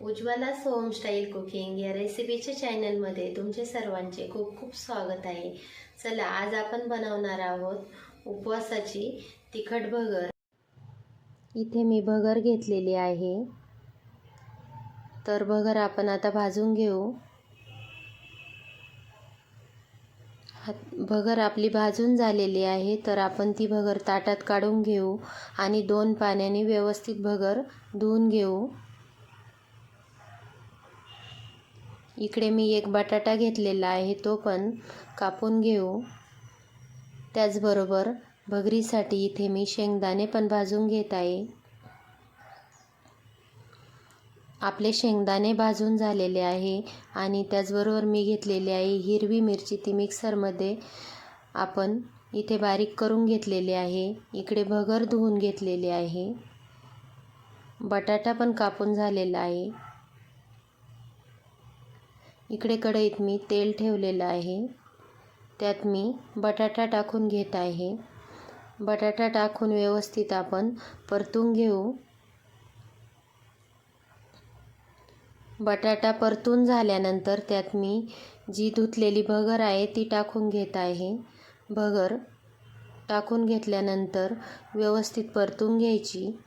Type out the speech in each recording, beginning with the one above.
उज्ज्वला सोम style cooking या रेसिपीच्या चॅनलमध्ये तुमचे सर्वांचे खूप खूप स्वागत आहे. चला आज आपण बनवणार आहोत उपवासाची तिखट भगर. इथे मी भगर घेतलेली आहे. तर भगर आपण आता भाजून घेऊ. भगर आपली भाजून झालेली आहे तर आपण ती भगर ताटात काढून घेऊ आणि दोन पाण्याने व्यवस्थित भगर धुवून घेऊ. इकडे मी एक बटाटा घेतलेला आहे तो पण कापून घेऊ. त्याचबरोबर भगरीसाठी इथे मी शेंगदाणे पण भाजून घेत आहे. आपले शेंगदाणे भाजून झालेले आहे आणि त्याचबरोबर मी घेतलेली आहे हिरवी मिरची. ती मिक्सरमध्ये आपण इथे बारीक करून घेतलेली आहे. इकडे भगर धुवून घेतलेली आहे. बटाटा पण कापून झालेला आहे. इकडे कढईत मी तेल ठेवलेलं आहे. त्यात मी बटाटा टाकून घेत आहे. बटाटा टाकून व्यवस्थित आपण परतून घेऊ. बटाटा परतून झाल्यानंतर त्यात मी जी धुतलेली भगर आहे ती टाकून घेत आहे. भगर टाकून घेतल्यानंतर व्यवस्थित परतून घ्यायची.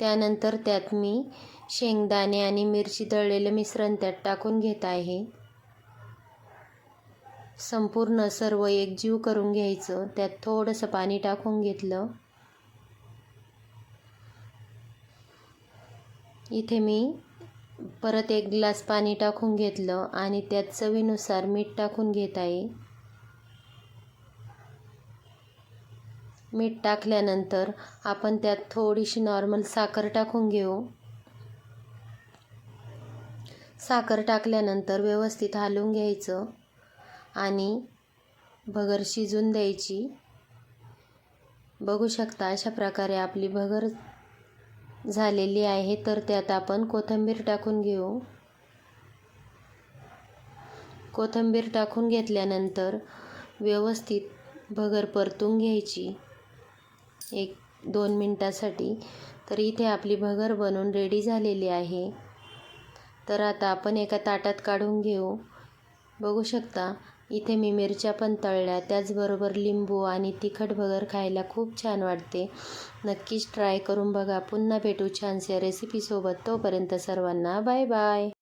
त्यानंतर त्यात मी शेंगदाणे आणि मिरची तळलेलं मिश्रण त्यात टाकून घेत आहे. संपूर्ण सर्व एकजीव करून घ्यायचं. त्यात थोडंसं पाणी टाकून घेतलं. इथे मी परत एक ग्लास पाणी टाकून घेतलं आणि त्यात चवीनुसार मीठ टाकून घेत आहे. मीठ टाकल्यानंतर आपण त्यात थोडीशी नॉर्मल साखर टाकून घेऊ. साखर टाकल्यानंतर व्यवस्थित हलवून घ्यायचं आणि भगर शिजून द्यायची. बघू शकता अशा प्रकारे आपली भगर झालेली आहे तर त्यात आपण कोथिंबीर टाकून घेऊ. कोथिंबीर टाकून घेतल्यानंतर व्यवस्थित भगर परतून घ्यायची. एक दोन मिनटासाठी. तर इथे आपली भगर बनून रेडी झालेली आहे. तर आता आपण एका ताटात काढून घेऊ. बघू शकता इथे मी मिरच्या पण तळल्या. त्याचबरोबर लिंबू आणि तिखट भगर खायला खूप छान वाटते. नक्कीच ट्राय करून बघा. पुन्हा भेटू छानशा रेसिपीसोबत तोपर्यंत सर्वांना बाय बाय